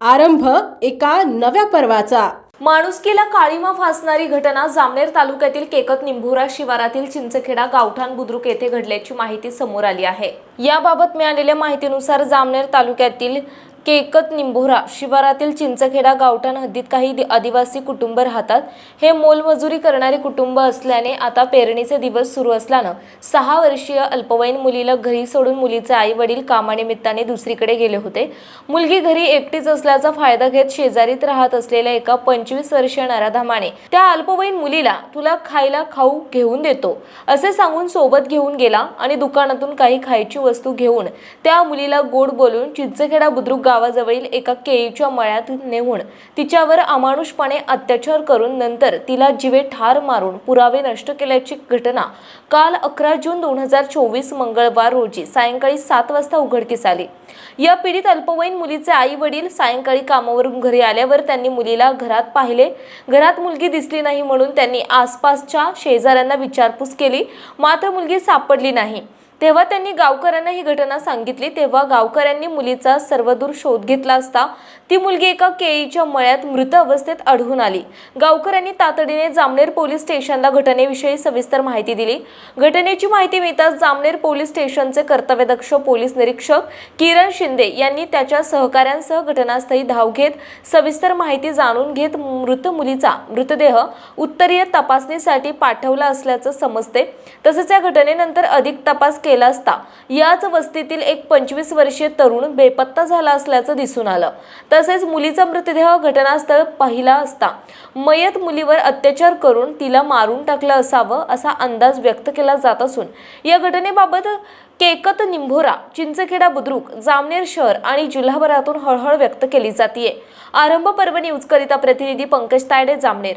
आरंभ एका नव्या पर्वाचा. माणुसकीला काळीमा फासणारी घटना जामनेर तालुक्यातील केकत निंभोरा शिवारातील चिंचखेडा गावठाण बुद्रुक येथे घडल्याची माहिती समोर आली आहे. याबाबत मिळालेल्या माहितीनुसार जामनेर तालुक्यातील केकत निंभोरा शिवारातील चिंचखेडा गावठाण हद्दीत काही आदिवासी कुटुंब राहतात. हे मोलमजुरी करणारे कुटुंब असल्याने आता पेरणीचे दिवस सुरू असल्यानं सहा वर्षीय अल्पवयीन मुलीला घरी सोडून मुलीचे आई वडील कामानिमित्ताने दुसरीकडे गेले होते. मुलगी घरी एकटीच असल्याचा फायदा घेत शेजारीत राहत असलेल्या एका पंचवीस वर्षीय नराधामाने त्या अल्पवयीन मुलीला तुला खायला खाऊ घेऊन देतो असे सांगून सोबत घेऊन गेला आणि दुकानातून काही खायची वस्तू घेऊन त्या मुलीला गोड बोलून चिंचखेडा बुद्रुक गावाजवळील एका केळीच्या मळ्यात नेऊन तिच्यावर अमानुषपणे अत्याचार करून नंतर तिला जिवे ठार मारून पुरावे नष्ट केल्याची घटना काल अकरा जून दोन हजार चोवीस मंगळवार रोजी सायंकाळी सात वाजता उघडकीस आली. या पीडित अल्पवयीन मुलीचे आई वडील सायंकाळी कामावरून घरी आल्यावर त्यांनी मुलीला घरात पाहिले. घरात मुलगी दिसली नाही म्हणून त्यांनी आसपासच्या शेजाऱ्यांना विचारपूस केली. मात्र मुलगी सापडली नाही. तेव्हा त्यांनी गावकऱ्यांना ही घटना सांगितली. तेव्हा गावकऱ्यांनी मुलीचा सर्वदूर शोध घेतला असता ती मुलगी एका केळीच्या मळ्यात मृत अवस्थेत आढळून आली. गावकऱ्यांनी तातडीने जामनेर पोलीस स्टेशनला घटनेविषयी सविस्तर माहिती दिली. घटनेची माहिती मिळताच जामनेर पोलीस स्टेशनचे कर्तव्यदक्ष पोलीस निरीक्षक किरण शिंदे यांनी त्याच्या सहकाऱ्यांसह घटनास्थळी धाव घेत सविस्तर माहिती जाणून घेत मृत मुलीचा मृतदेह उत्तरीय तपासणीसाठी पाठवला असल्याचं समजते. तसेच या घटनेनंतर अधिक तपास केला असता. याच वस्तीतील एक पंचवीस वर्षीय तरुण बेपत्ता झाला असल्याचं दिसून आलं. तसेच मुलीचा मृतदेह घटनास्थळ पाहिला असता. मयत मुलीवर अत्याचार करून तिला मारून टाकलं असावं असा अंदाज व्यक्त केला जात असून या घटनेबाबत केकत निंभोरा चिंचखेडा बुद्रुक जामनेर शहर आणि जिल्हाभरातून हळहळ व्यक्त केली जातीये. आरंभ पर्व न्यूजकरिता प्रतिनिधी पंकज तायडे जामनेर.